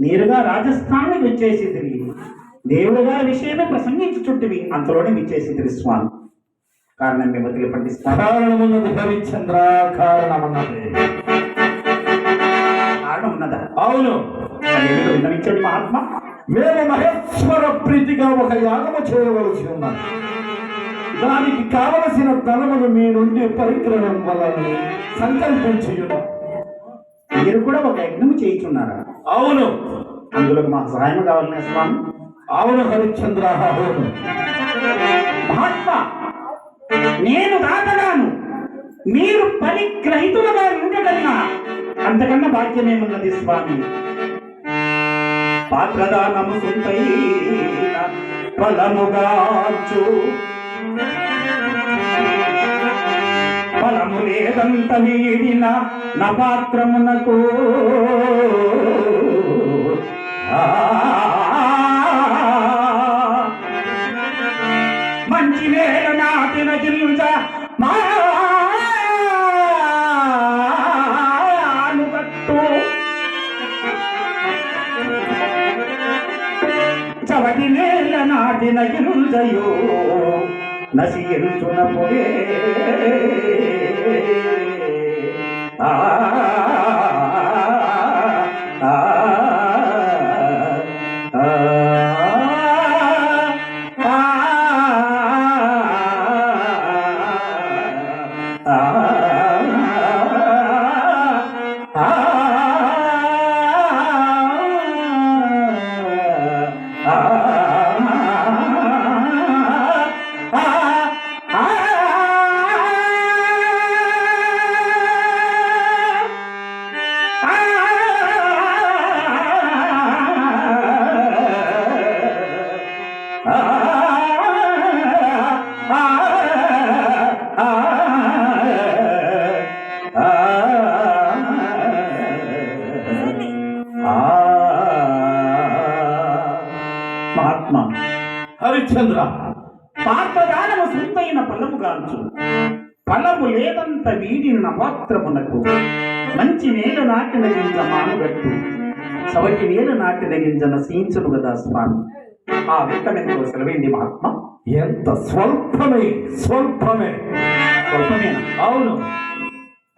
నేరుగా రాజస్థానానికి వచ్చేసింది. దేవుడు గారి విషయమే ప్రసంగించుచుంటివి. అంతలోనే విచ్చేసింది స్వామి కారణం మేము తెలిపండి కారణమున్నది. కారణం ఉన్నదా అవును విన్నవించండి మహాత్మా? మేము మహేశ్వర ప్రీతిగా ఒక యాగము చేయవలసి ఉన్నది. దానికి కావలసిన ధనమును మీ నుండి పరిగ్రహం వలన సంకల్పించి ఉన్నాం. మీరు కూడా ఒక యజ్ఞం చేయించున్నారా? అవును. అందులో మాకు సహాయం కావాలనే స్వామి. అవును హరిశ్చంద్ర. అవును మహాత్మా నేను దాతగాను మీరు పరిగ్రహితులుగా ఉండగలనా అంతకన్నా భాగ్యమేమున్నది స్వామి? పాత్రదానము సొంతైన ఫలముగాచు ఫలము లేదంత వీడిన నా పాత్రమునకు చవటి నేల నాటిన గిల్లుజయో నశించున పోయే ఆ ఆ మహాత్మా హరిశ్చంద్ర పాత్రదానము సొంతైన ఫలము గాంచు. ఫలము లేదంత వీడిన నపాత్రమునకు మంచి నేల నాటిన గింజ మానుగట్టు. సవటి నేల నాటిన గింజ నశించును కదా స్వామి. ఆ వ్యక్తమెంతో సెలవేంది మహాత్మ? ఎంత స్వల్పమే స్వల్పమే. స్వల్పమేనా? అవును.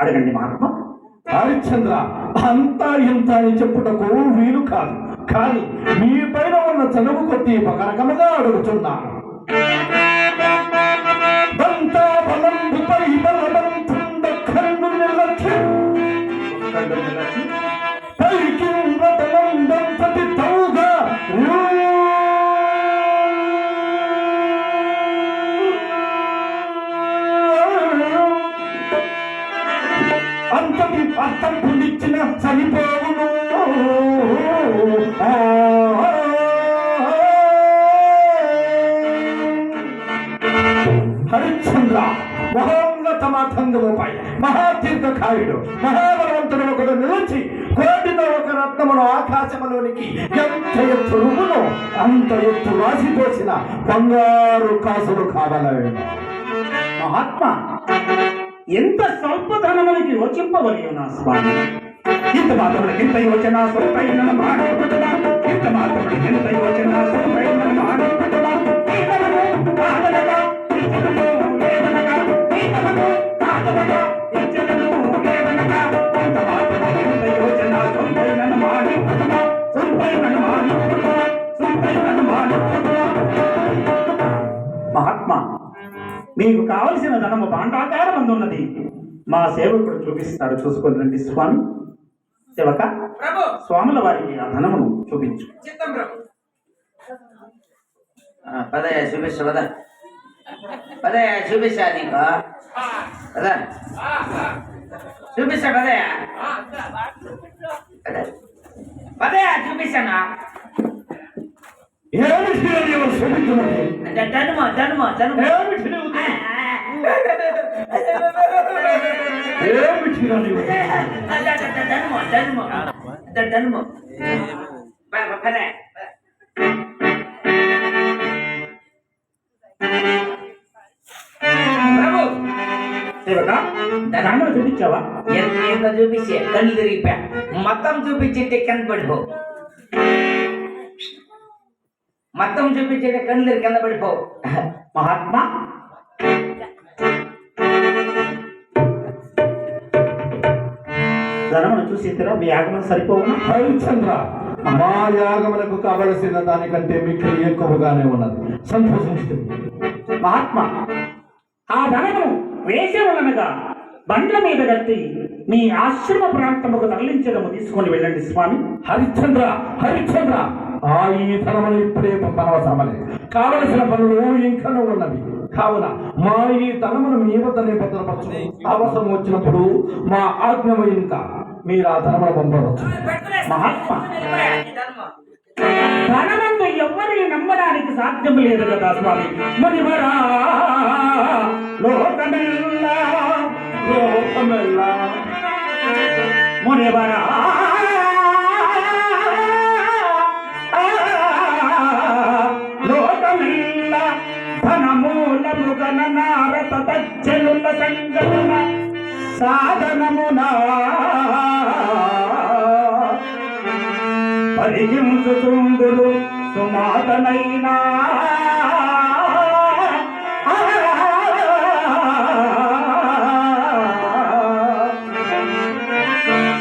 అడగండి మహాత్మ. హరిశ్చంద్ర అంతా ఇంత అని చెప్పుటకు వీలు కాదు. కానీ మీ పైన ఉన్న చదువు కొద్ది ఒక రకముగా అడుగుతున్నాను అంతటి అర్థం బలవంతుండ చనిపోవును. మహోన్నత మాతంగముపై మహాదీర్ఘకాయుడు మహాబలవంతుడు ఒకడు నిలిచి కోటితో ఒక రత్నమును ఆకాశములోనికి ఎంత ఎత్తు రువ్వును అంత ఎత్తు రాసిపోసిన బంగారు కాసులు కావలేను మహాత్మ ఎంత స్వల్ప ధనమునికి యోచింపవలయు నా స్వామి? ఇంత మాత్రమునకి ఇంత యోచన సొంతైన మాడపడుదా ఇంత మాత్రమునకి ఇంత యోచన సొంతైన మాడపడుదా మహాత్మా మీకు కావలసిన ధనము భాండాకారం అందున్నది మా సేవకుడు చూపిస్తాడు. చూసుకొని రండి స్వామి. సేవక ప్రభు. స్వాముల వారికి ఆ ధనమును చూపించు. చిత్తం ప్రభు. ఆ, పదయ్య చూపిస్తా పద. పదయ్య చూపిస్తా నీకు. పద. చూపిస్తా పదయ్య పద. పదయ్య చూపిస్తానా? ఏమిటి నీవు శోభితున్నది? ధనుమ ధనుమ ధనుమ. ఏమిటి నీవు ఏమిటి నీవు ధనుమ పద చూపించావా? ఎంత చూపించే. కళ్ళు తిరిగిపోయా. మొత్తం చూపించింటే కనపడిపో మొత్తం చూపించేది కళ్ళు కింద పడిపోవు. మహాత్మా? ధనమును చూసి తీరా మీ ఆగమనం సరిపోవునా? హరిశ్చంద్ర మా యాగములకు కావలసిన దానికంటే మీకు ఎక్కువగానే ఉన్నది. సంతోషించుతుంది మహాత్మా ఆ ధనమును వేసేవలనగా బండ్ల మీద కట్టి మీ ఆశ్రమ ప్రాంతముకు తరలించడము తీసుకొని వెళ్ళండి స్వామి. హరిశ్చంద్ర హరిశ్చంద్ర. ఆ ఈ తరములు ఇప్పుడే పంపనవసరమలే. కావలసిన పనులు ఇంకనూ ఉన్నవి. కావున మా ఈ తనమును మీ వద్దనే భద్రపరచు అవసరం వచ్చినప్పుడు మా ఆజ్ఞ ఇంకా మీరు ఆ తనమును పంపవచ్చు. మహాత్మా. ధనమందు ఎవరిని నమ్మడానికి సాధ్యం లేదు కదా స్వామి. మునివరా లోకమెల్లా లోకమెల్లా. మునివరా తజ్జనుల సంగతున సాధనమునా. పరిహింసుతుందురు సుమాతనైనా.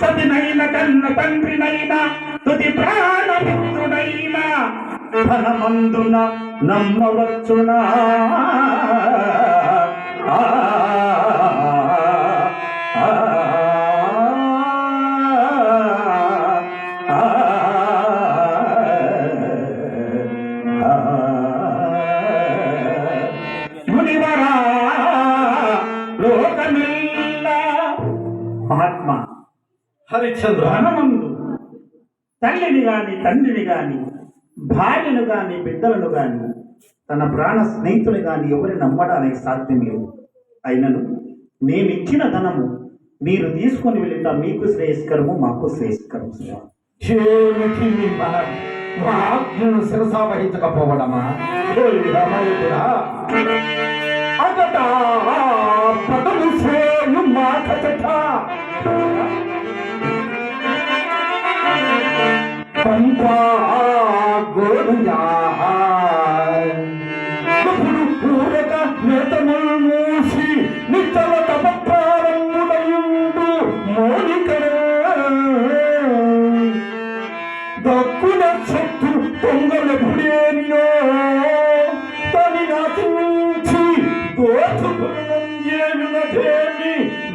సతినైన కన్న తండ్రినైనా తుది ప్రాణమిత్రుడైనా ధనమందున నమ్మవచ్చునా. ఆ, మునివరా లోకమిల్లా. మహాత్మా హరిశ్చంద్ర. ధనమందు. తల్లిని గాని తండ్రిని గాని భార్యను గాని బిడ్డలను గాని తన ప్రాణ స్నేహితుని గాని ఎవరి నమ్మడానికి సాధ్యం లేదు. అయినను మేమిచ్చిన ధనము మీరు తీసుకొని వెళ్ళిట మీకు శ్రేయస్కరము మాకు శ్రేయస్కరము. స్వామి. पदे माथ पंजा गो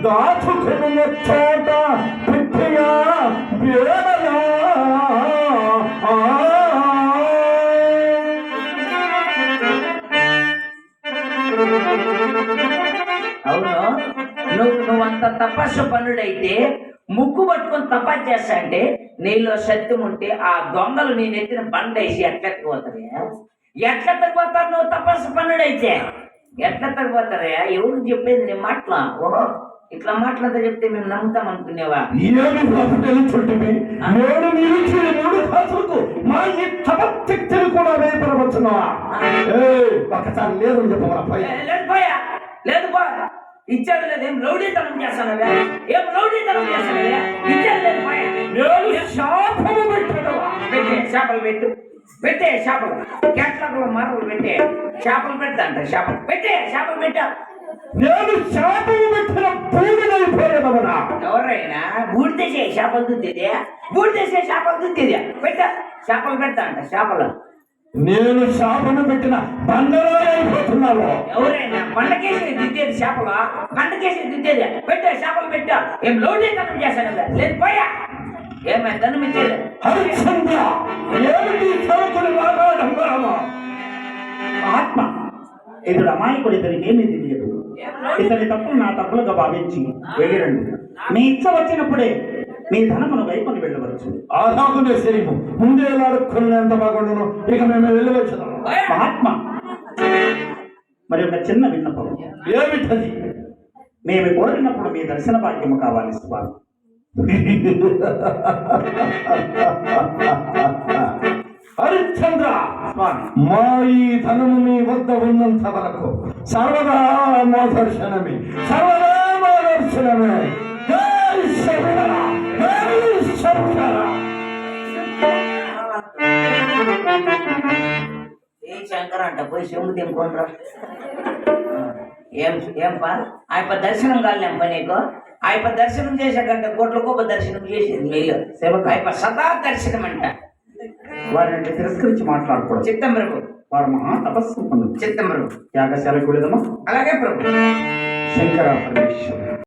చోట వేడయా అవును. నువ్వు నువ్వు అంత తపస్సు పనుడైతే ముక్కు పట్టుకొని తపస్సు చేస్తా అంటే నీలో సత్యం ఉంటే ఆ దొంగలు నీ నెత్తిన బండేసి ఎట్లెత్తకపోతారు ఎట్లెత్తకపోతారు నువ్వు తపస్సు పనుడైతే? ఎట్లెత్తకపోతారయ్యా ఎవరు చెప్పేది నీ మాటలా? ఓహో ఇట్లా మాటలంతా చెప్తే మేము నమ్ముతాం అనుకునేవా? మూడు కాసులకు మా ఈ కూడా వేపరవచ్చున్నావా ఒకసారి చెప్పమరా లేదు పోయా. లేదు పో. ఇచ్చేది లేదు ఏం రౌడీతనం చేస్తానవే ఏం రౌడీతనం చేస్తానవే ఇచ్చేది లేదు పోయా. నేను శాపము పెట్టే చేపలు పెట్టు. మరలు పెట్టే. చేపలు పెడతాంట చేపలు పెట్టే చేపలు పెట్టా. నేను శాపము పెట్టిన పూడినైపోయేదవనా ఎవరైనా బూడిదేసే చేపలు దుద్దిదే బూడిదేసే చేపలు దుద్దిదే పెట్ట చేపలు పెడతాంట చేపలు నేను శాపము పెట్టిన బండరాయిపోతున్నావు ఎవరైనా పండకేసి దిద్దేది చేపలు పండకేసి దిద్దేది? పెట్టే చేపలు పెట్టా. ఏం లోడేతనం చేశాను లేదు పోయా. హరిశ్చంద్ర ఏమిటి బాగా డంబరమా ఆత్మ. ఇతడు అమాయకుడు ఇతనికి ఏమీ తెలియదు. ఇతని తప్పులు నా తప్పులుగా భావించి వెళ్ళిరండి మీ ఇచ్చ వచ్చినప్పుడే మీ ధనమును వైపుని వెళ్ళవచ్చు. ఆదాకునే చేయము ముందే ఎలా ఎంత బాగుండును. ఇక మేము వెళ్ళవచ్చున్నాము పోయా. మహాత్మ మరి ఒక చిన్న విన్నపం. ఏమిటది? మేము కోరినప్పుడు మీ దర్శన భాగ్యము కావాలి స్వామి. మా ఈ ధనము మీ వద్ద ఉన్నంత వరకు సర్వదా మా సర్వదా మా దర్శనమే అంట పోయి శివుడు ఏం ఏం పా ఆ దర్శనం కాలేం పని నీకు? ఆ యొక్క దర్శనం చేసాకంటే కోట్ల కోప దర్శనం చేసేది మీరు సేవకు ఆ యొక్క సదా దర్శనం అంట వారిని తిరస్కరించి మాట్లాడకూడదు. చిత్తం ప్రభు వారు మహా తపస్సు పొందు చిత్తం ప్రభు యాగశాలకు వెళదమా అలాగే ప్రభు. శంకర పరమేశ్వర